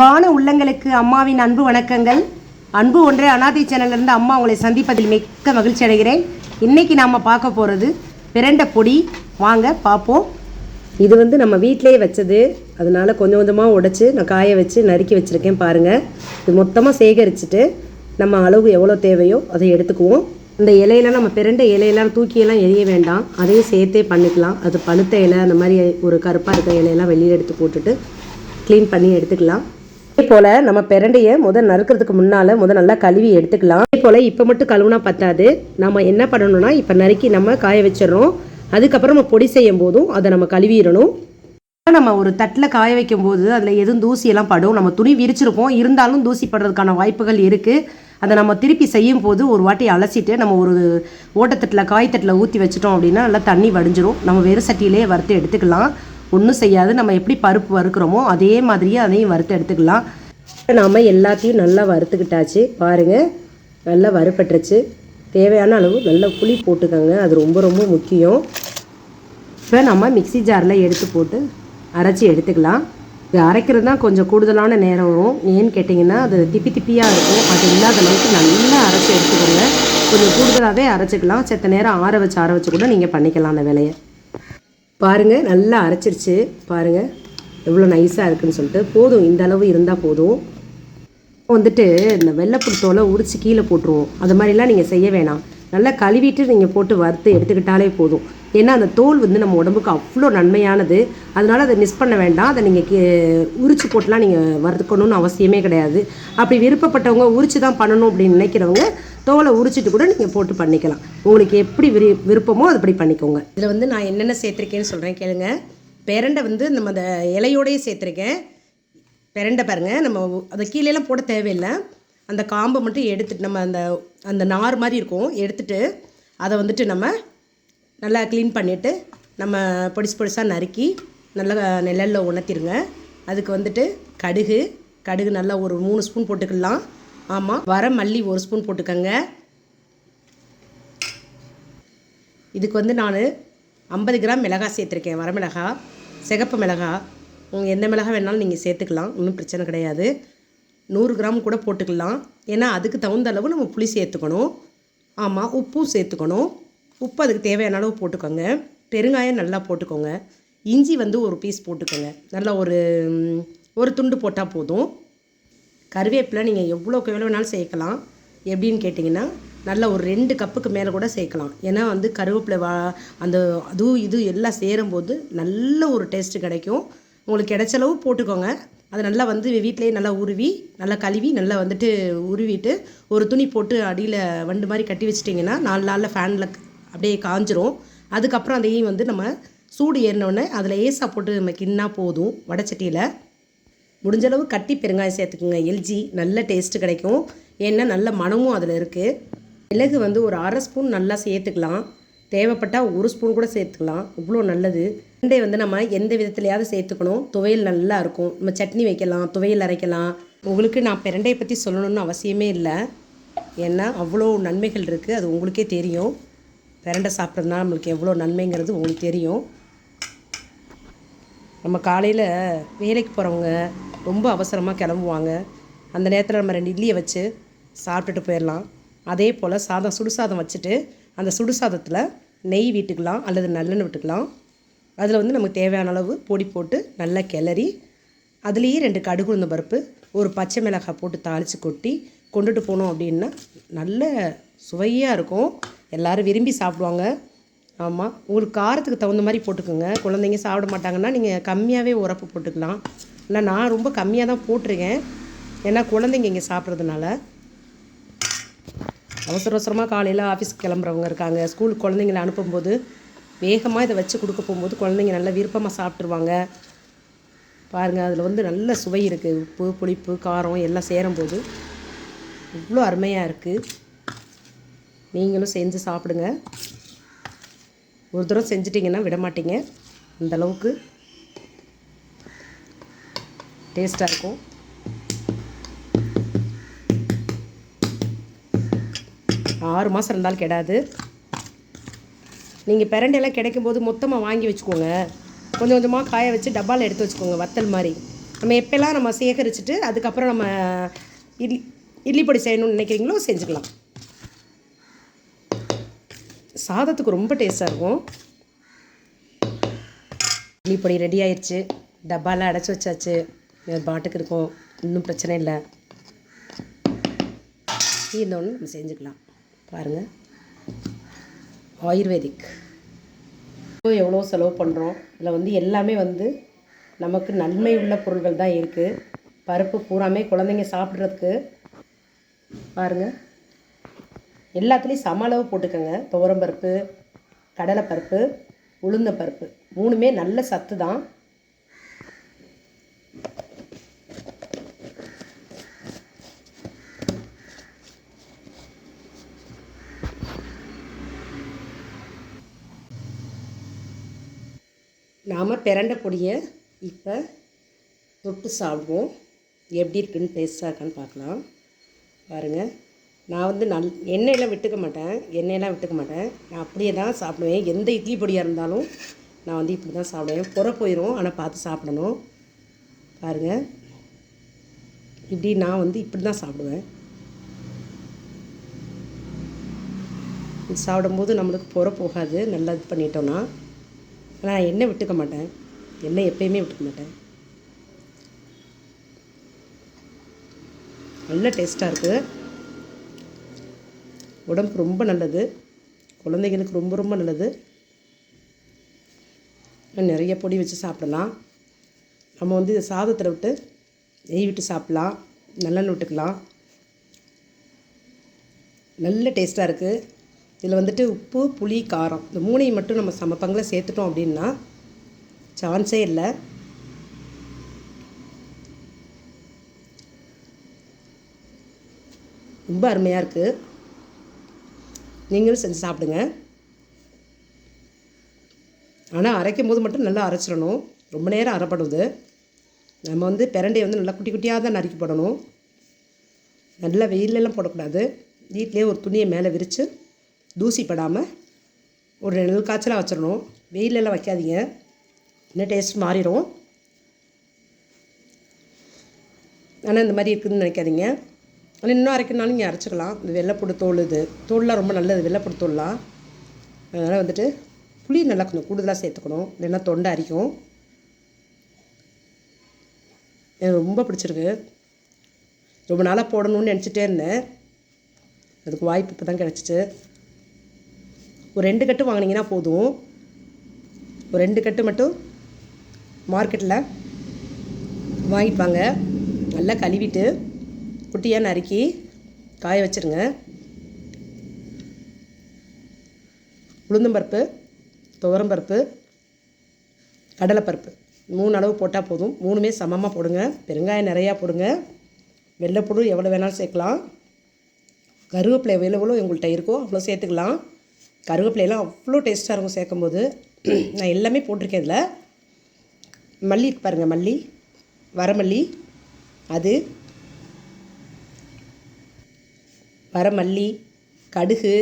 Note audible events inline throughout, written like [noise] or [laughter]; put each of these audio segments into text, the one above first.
வான உள்ளங்களுக்கு அம்மாவின் அன்பு வணக்கங்கள். அன்பு ஒன்றே அனாதை சேனல்லேருந்து அம்மா உங்களை சந்திப்பதில் மிக்க மகிழ்ச்சி அடைகிறேன். இன்றைக்கி நாம் பார்க்க போகிறது பிரண்டை பொடி. வாங்க பார்ப்போம். இது வந்து நம்ம வீட்டிலே வச்சது. அதனால் கொஞ்சம் கொஞ்சமாக உடைச்சி நான் காய வச்சு நறுக்கி வச்சுருக்கேன் பாருங்கள் இது மொத்தமாக சேகரிச்சுட்டு நம்ம அளவு எவ்வளோ தேவையோ அதை எடுத்துக்குவோம். இந்த இலையெல்லாம் நம்ம பிறண்ட இலையெல்லாம் தூக்கியெல்லாம் எரிய வேண்டாம். அதையும் சேர்த்தே பண்ணிக்கலாம். அது பழுத்த இலை அந்த மாதிரி ஒரு கருப்பாக இருக்கிற இலையெல்லாம் வெளியில் எடுத்து போட்டுட்டு க்ளீன் பண்ணி எடுத்துக்கலாம். இதே போல் நம்ம பிரண்டையை முதல் நறுக்கிறதுக்கு முன்னால் முதல் நல்லா கழுவி எடுத்துக்கலாம். இதே போல் இப்போ மட்டும் கழுவுனா பத்தாது. நம்ம என்ன பண்ணணும்னா இப்போ நறுக்கி நம்ம காய வச்சிடறோம். அதுக்கப்புறம் நம்ம பொடி செய்யும் போதும் அதை நம்ம கழுவிடணும். நம்ம ஒரு தட்டில் காய வைக்கும் போது அதில் எதுவும் தூசியெல்லாம் படும். நம்ம துணி விரிச்சிருப்போம். இருந்தாலும் தூசி படுறதுக்கான வாய்ப்புகள் இருக்குது அதை நம்ம திருப்பி செய்யும் போது ஒரு வாட்டி அலசிட்டு நம்ம ஒரு ஓட்டத்தட்டில் காய்த்தட்டில் ஊற்றி வச்சிட்டோம் அப்படின்னா நல்லா தண்ணி வடிஞ்சிரும். நம்ம வெறும் சட்டியிலே வறுத்து எடுத்துக்கலாம். ஒன்றும் செய்யாது. நம்ம எப்படி பருப்பு வறுக்கிறோமோ அதே மாதிரியே அதையும் வறுத்து எடுத்துக்கலாம். நாம் எல்லாத்தையும் நல்லா வறுத்துக்கிட்டாச்சு. பாருங்கள் நல்லா வறுப்பட்டுருச்சு தேவையான அளவு நல்ல புளி போட்டுக்கோங்க. அது ரொம்ப ரொம்ப முக்கியம். இப்போ நம்ம மிக்ஸி ஜாரில் எடுத்து போட்டு அரைச்சி எடுத்துக்கலாம். இது அரைக்கிறது தான் கொஞ்சம் கூடுதலான நேரம் வரும். ஏன்னு கேட்டிங்கன்னா அது திப்பி திப்பியாக இருக்கும். அது இல்லாத அளவுக்கு நல்லா அரைச்சி எடுத்துக்கோங்க. கொஞ்சம் கூடுதலாகவே அரைச்சிக்கலாம். செத்த நேரம் ஆற வச்சு ஆற வச்சு கூட நீங்கள் பண்ணிக்கலாம் அந்த வேலையை. பாருங்கள் நல்லா அரைச்சிருச்சு. பாருங்கள் எவ்வளோ நைஸாக இருக்குதுன்னு சொல்லிட்டு. போதும் இந்த அளவு இருந்தால் போதும். வந்துட்டு இந்த வெள்ளைப்புடுத்தோலை உரித்து கீழே போட்டுருவோம். அது மாதிரிலாம் நீங்கள் செய்ய வேணாம். நல்லா கழுவிட்டு நீங்கள் போட்டு வறுத்து எடுத்துக்கிட்டாலே போதும். ஏன்னா அந்த தோல் வந்து நம்ம உடம்புக்கு அவ்வளோ நன்மையானது. அதனால் அதை மிஸ் பண்ண வேண்டாம். அதை நீங்கள் கீ உரிச்சு போட்டுலாம் நீங்கள் வறுக்கணும்னு அவசியமே கிடையாது. அப்படி விருப்பப்பட்டவங்க உரிச்சு தான் பண்ணணும் அப்படின்னு நினைக்கிறவங்க தோலை உரிச்சிட்டு கூட நீங்கள் போட்டு பண்ணிக்கலாம். உங்களுக்கு எப்படி விரு விருப்பமோ அதுபடி பண்ணிக்கோங்க. இதில் வந்து நான் என்னென்ன சேர்த்துருக்கேன்னு சொல்கிறேன் கேளுங்க. பெரண்டை வந்து நம்ம அந்த இலையோடையே சேர்த்துருக்கேன். பெரண்டை பாருங்கள் நம்ம அதை கீழேலாம் போட தேவையில்லை. அந்த காம்பை மட்டும் எடுத்துட்டு நம்ம அந்த அந்த நார் மாதிரி இருக்கும் எடுத்துட்டு அதை வந்துட்டு நம்ம நல்லா க்ளீன் பண்ணிவிட்டு நம்ம பொடிசு பொடிசாக நறுக்கி நல்லா நிழலில் உணர்த்திருங்க. அதுக்கு வந்துட்டு கடுகு கடுகு நல்லா ஒரு மூணு ஸ்பூன் போட்டுக்கலாம். ஆமாம் வர மல்லி ஒரு ஸ்பூன் போட்டுக்கோங்க. இதுக்கு வந்து நான் ஐம்பது கிராம் மிளகாய் சேர்த்துருக்கேன். வரமிளகா சிகப்பு மிளகா உங்கள் எந்த மிளகா வேணாலும் நீங்கள் சேர்த்துக்கலாம் ஒன்றும் பிரச்சனை கிடையாது. நூறு கிராம் கூட போட்டுக்கலாம். ஏன்னா அதுக்கு தகுந்த அளவு நம்ம புளி சேர்த்துக்கணும். ஆமாம் உப்பும் சேர்த்துக்கணும். உப்பு அதுக்கு தேவையான அளவு போட்டுக்கோங்க. பெருங்காயம் நல்லா போட்டுக்கோங்க. இஞ்சி வந்து ஒரு பீஸ் போட்டுக்கோங்க. நல்லா ஒரு ஒரு துண்டு போட்டால் போதும். கருவேப்பிலை நீங்கள் எவ்வளோக்கு எவ்வளோ வேணாலும் சேர்க்கலாம். எப்படின்னு கேட்டிங்கன்னா நல்ல ஒரு ரெண்டு கப்புக்கு மேலே கூட சேர்க்கலாம். ஏன்னா வந்து கருவேப்பிலை வா அந்த அதுவும் இது எல்லாம் சேரும்போது நல்ல ஒரு டேஸ்ட்டு கிடைக்கும். உங்களுக்கு கிடைச்சளவு போட்டுக்கோங்க. அதை நல்லா வந்து வீட்டிலேயே நல்லா உருவி நல்லா கழுவி நல்லா வந்துட்டு உருவிட்டு ஒரு துணி போட்டு அடியில் வண்டு மாதிரி கட்டி வச்சிட்டிங்கன்னா நாலு நாளில் ஃபேனில் அப்படியே காஞ்சிரும். அதுக்கப்புறம் அதையும் வந்து நம்ம சூடு ஏறினோடனே அதில் ஏசா போட்டு நம்ம கின்னா போதும் வடச்சட்டியில் முடிஞ்சளவு கட்டி பெருங்காயம் சேர்த்துக்குங்க. எல்ஜி நல்ல டேஸ்ட்டு கிடைக்கும். ஏன்னா நல்ல மணமும் அதில் இருக்குது மிளகு வந்து ஒரு அரை ஸ்பூன் நல்லா சேர்த்துக்கலாம். தேவைப்பட்டால் ஒரு ஸ்பூன் கூட சேர்த்துக்கலாம். இவ்வளோ நல்லது. வெண்டை வந்து நம்ம எந்த விதத்துலையாவது சேர்த்துக்கணும். துவையல் நல்லா இருக்கும். நம்ம சட்னி வைக்கலாம் துவையல் அரைக்கலாம். உங்களுக்கு நான் பிரண்டையை பற்றி சொல்லணும்னு அவசியமே இல்லை. ஏன்னா அவ்வளோ நன்மைகள் இருக்குது அது உங்களுக்கே தெரியும். பிரண்டை சாப்பிட்றதுனால நம்மளுக்கு எவ்வளோ நன்மைங்கிறது உங்களுக்கு தெரியும். நம்ம காலையில் வேலைக்கு போகிறவங்க ரொம்ப அவசரமாக கிளம்புவாங்க. அந்த நேரத்தில் நம்ம ரெண்டு இட்லியை வச்சு சாப்பிட்டுட்டு போயிடலாம். அதே போல் சாதம் சுடுசாதம் வச்சுட்டு அந்த சுடுசாதத்தில் நெய் விட்டுக்கலாம் அல்லது நல்லெண்ணெய் விட்டுக்கலாம். அதில் வந்து நமக்கு தேவையான அளவு பொடி போட்டு நல்லா கிளறி அதுலேயே ரெண்டு கடுகு உளுந்த பருப்பு ஒரு பச்சை மிளகாய் போட்டு தாளித்து கொட்டி கொண்டுட்டு போனோம் அப்படின்னா நல்ல சுவையாக இருக்கும். எல்லோரும் விரும்பி சாப்பிடுவாங்க. ஆமாம் உங்களுக்கு காரத்துக்கு தகுந்த மாதிரி போட்டுக்கோங்க. குழந்தைங்க சாப்பிட மாட்டாங்கன்னா நீங்கள் கம்மியாகவே உரப்பு போட்டுக்கலாம். இல்லை நான் ரொம்ப கம்மியாக தான் போட்டிருக்கேன். ஏன்னா குழந்தைங்க இங்கே சாப்பிட்றதுனால. அவசர அவசரமாக காலையில் ஆஃபீஸ்க்கு கிளம்புறவங்க இருக்காங்க. ஸ்கூலுக்கு குழந்தைங்கள அனுப்பும்போது வேகமாக இதை வச்சு கொடுக்க போகும்போது குழந்தைங்க நல்லா விருப்பமாக சாப்பிட்ருவாங்க பாருங்கள் அதில் வந்து நல்ல சுவை இருக்குது உப்பு புளிப்பு காரம் எல்லாம் சேரும்போது இவ்வளோ அருமையாக இருக்குது நீங்களும் செஞ்சு சாப்பிடுங்க. ஒரு தூரம் செஞ்சிட்டிங்கன்னா விட மாட்டீங்க அந்த அளவுக்கு டேஸ்ட்டாக இருக்கும். ஆறு மாதம் இருந்தாலும் கெடாது. நீங்கள் பிரண்டையெல்லாம் கிடைக்கும் போது மொத்தமாக வாங்கி வச்சுக்கோங்க. கொஞ்சம் கொஞ்சமாக காய வச்சு டப்பாவில் எடுத்து வச்சுக்கோங்க வத்தல் மாதிரி. நம்ம எப்போல்லாம் நம்ம சேகரிச்சுட்டு அதுக்கப்புறம் நம்ம இட்லி இட்லி பொடி செய்யணும்னு நினைக்கிறீங்களோ செஞ்சுக்கலாம். சாதத்துக்கு ரொம்ப டேஸ்ட்டாக இருக்கும். இட்லி பொடி ரெடி ஆயிடுச்சு டப்பாலாம் அடைச்சி வச்சாச்சு. வேறு பாட்டுக்கு இருக்கும். இன்னும் பிரச்சனை இல்லை. இன்னொன்று நம்ம செஞ்சுக்கலாம். பாருங்கள் ஆயுர்வேதிக். இப்போ எவ்வளோ செலவு பண்ணுறோம் இதில் வந்து எல்லாமே வந்து நமக்கு நன்மை உள்ள பொருள்கள் தான் இருக்குது பருப்பு பூராமே குழந்தைங்க சாப்பிட்றதுக்கு. பாருங்கள் எல்லாத்துலேயும் சம அளவு போட்டுக்கோங்க. துவரம்பருப்பு கடலைப்பருப்பு உளுந்தம்பருப்பு மூணுமே நல்ல சத்து தான். நாம் பிறண்ட பொடியை இப்போ தொட்டு சாப்பிடுவோம். எப்படி இருக்குன்னு டேஸ்ட்டாக இருக்கான்னு பார்க்கலாம். பாருங்கள் நான் வந்து நல் எண்ணெயெல்லாம் விட்டுக்க மாட்டேன். எண்ணெயெல்லாம் விட்டுக்க மாட்டேன். நான் அப்படியே தான் சாப்பிடுவேன். எந்த இட்லி பொடியாக இருந்தாலும் நான் வந்து இப்படி தான் சாப்பிடுவேன். புற போயிடும் ஆனால் பார்த்து சாப்பிடணும். பாருங்கள் இப்படி நான் வந்து இப்படி தான் சாப்பிடுவேன். சாப்பிடும்போது நம்மளுக்கு புற போகாது. நல்லா இது பண்ணிட்டோன்னா ஆனால் நான் எண்ணெய் விட்டுக்க மாட்டேன். எண்ணெய் எப்பயுமே விட்டுக்க மாட்டேன். நல்ல டேஸ்ட்டாக இருக்குது உடம்புக்கு ரொம்ப நல்லது. குழந்தைங்களுக்கு ரொம்ப ரொம்ப நல்லது. நிறைய பொடி வச்சு சாப்பிடலாம். நம்ம வந்து இதை சாதத்தில் விட்டு நெய் விட்டு சாப்பிட்லாம். நல்லெண்ணெய் விட்டுக்கலாம். நல்ல டேஸ்ட்டாக இருக்குது இதில் வந்துட்டு உப்பு புளி காரம். இந்த மூணையும் மட்டும் நம்ம சம சேர்த்துட்டோம் அப்படின்னா சான்ஸே இல்லை. ரொம்ப அருமையாக இருக்குது நீங்களும் செஞ்சு சாப்பிடுங்க. ஆனால் அரைக்கும் போது மட்டும் நல்லா அரைச்சிடணும். ரொம்ப நேரம் அரைப்படுது. நம்ம வந்து பிரண்டையை வந்து நல்லா குட்டி குட்டியாக தான் நறுக்கி போடணும். நல்லா வெயிலெல்லாம் போடக்கூடாது. வீட்லேயே ஒரு துணியை மேலே விரித்து தூசி படாமல் ஒரு நெல் காய்ச்சலாக வச்சிடணும் வெயிலெல்லாம் வைக்காதீங்க. இன்னும் டேஸ்ட் மாறிடும் ஆனால் இந்த மாதிரி இருக்குதுன்னு நினைக்காதீங்க. ஆனால் இன்னும் அரைக்கணும்னாலும் நீங்கள் அரைச்சிக்கலாம். இந்த வெள்ளைப்பூடு தோல் இது. தோல்லாம் ரொம்ப நல்லது வெள்ளைப்பூடு தோல்லாம். அதனால் வந்துட்டு புளி நல்லா கொஞ்சம் கூடுதலாக சேர்த்துக்கணும். இல்லைன்னா தொண்டை அரிக்கும். எனக்கு ரொம்ப பிடிச்சிருக்கு. ரொம்ப நாளாக போடணும்னு நினச்சிட்டே இருந்தேன். அதுக்கு வாய்ப்பு இப்போ தான் கிடச்சிச்சு. ஒரு ரெண்டு கட்டு வாங்கினீங்கன்னா போதும். ஒரு ரெண்டு கட்டு மட்டும் மார்க்கெட்டில் வாங்கிட்டு வாங்க. நல்லா கழுவிட்டு குட்டியாக நறுக்கி காய வச்சுருங்க. உளுந்தம்பருப்பு துவரம்பருப்பு கடலைப்பருப்பு மூணு அளவு போட்டால் போதும். மூணுமே சமமாக போடுங்க. பெருங்காயம் நிறையா போடுங்க. வெள்ளைப்பூடு எவ்வளோ வேணாலும் சேர்க்கலாம். கருவேப்பிலை எவ்வளோ உங்கள்கிட்ட இருக்கோ அவ்வளோ சேர்த்துக்கலாம். கருவேப்பிலையெல்லாம் அவ்வளோ டேஸ்ட்டாக இருக்கும் சேர்க்கும்போது. [clears throat] நான் எல்லாமே போட்டிருக்கேன் இதில். மல்லி பாருங்கள் மல்லி வரமல்லி அது வரமல்லி கடுகு.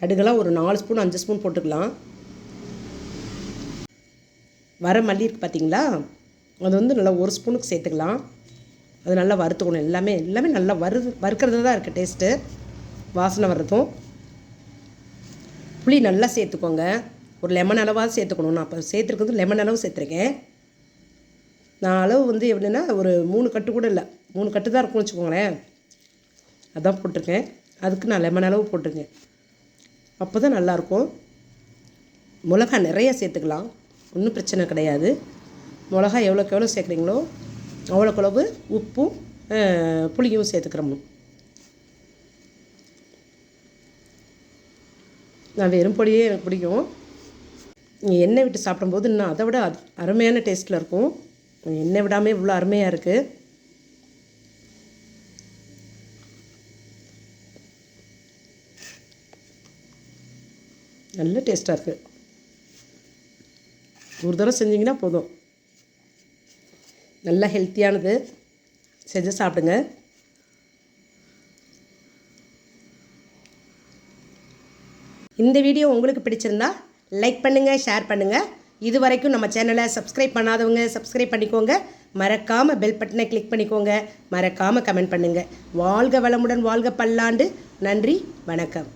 கடுகெல்லாம் ஒரு நாலு ஸ்பூன் அஞ்சு ஸ்பூன் போட்டுக்கலாம். வர மல்லி இருக்குது பார்த்தீங்களா அது வந்து நல்லா ஒரு ஸ்பூனுக்கு சேர்த்துக்கலாம். அது நல்லா வறுத்துக்கணும் எல்லாமே. எல்லாமே நல்லா வறு வறுக்கிறது தான் இருக்குது டேஸ்ட்டு வாசனை வர்றதும். புளி நல்லா சேர்த்துக்கோங்க. ஒரு லெமன் அளவாக சேர்த்துக்கணும். நான் இப்போ சேர்த்துருக்கிறது லெமன் அளவு சேர்த்துருக்கேன். நான் அளவு வந்து எப்படின்னா ஒரு மூணு கட்டு கூட இல்லை. மூணு கட்டு தான் இருக்கும்னு வச்சுக்கோங்களேன். அதான் போட்டிருக்கேன். அதுக்கு நான் லெமன் அளவு போட்டிருக்கேன். அப்போ தான் நல்லாயிருக்கும். மிளகா நிறைய சேர்த்துக்கலாம். ஒன்றும் பிரச்சனை கிடையாது. மிளகா எவ்வளோக்கு எவ்வளோ சேர்க்குறீங்களோ அவ்வளோக்கு அளவு உப்பும் புளியும் சேர்த்துக்கிறோம். நான் வெறும் பொடியே எனக்கு பிடிக்கும். எண்ணெய் விட்டு சாப்பிடும்போது இன்னும் அதை விட அருமையான டேஸ்ட்டில் இருக்கும். எண்ணெய் விடாமல் இவ்வளோ அருமையாக இருக்குது நல்ல டேஸ்ட்டாக இருக்குது ஒரு தடவை செஞ்சிங்கன்னா போதும். நல்ல ஹெல்த்தியானது செஞ்சு சாப்பிடுங்க. இந்த வீடியோ உங்களுக்கு பிடிச்சிருந்தா லைக் பண்ணுங்கள் ஷேர் பண்ணுங்கள் இது வரைக்கும் நம்ம சேனலை சப்ஸ்கிரைப் பண்ணாதவங்க சப்ஸ்கிரைப் பண்ணிக்கோங்க. மறக்காமல் பெல் பட்டனை கிளிக் பண்ணிக்கோங்க. மறக்காமல் கமெண்ட் பண்ணுங்கள் வாழ்க வளமுடன் வாழ்க பல்லாண்டு. நன்றி வணக்கம்.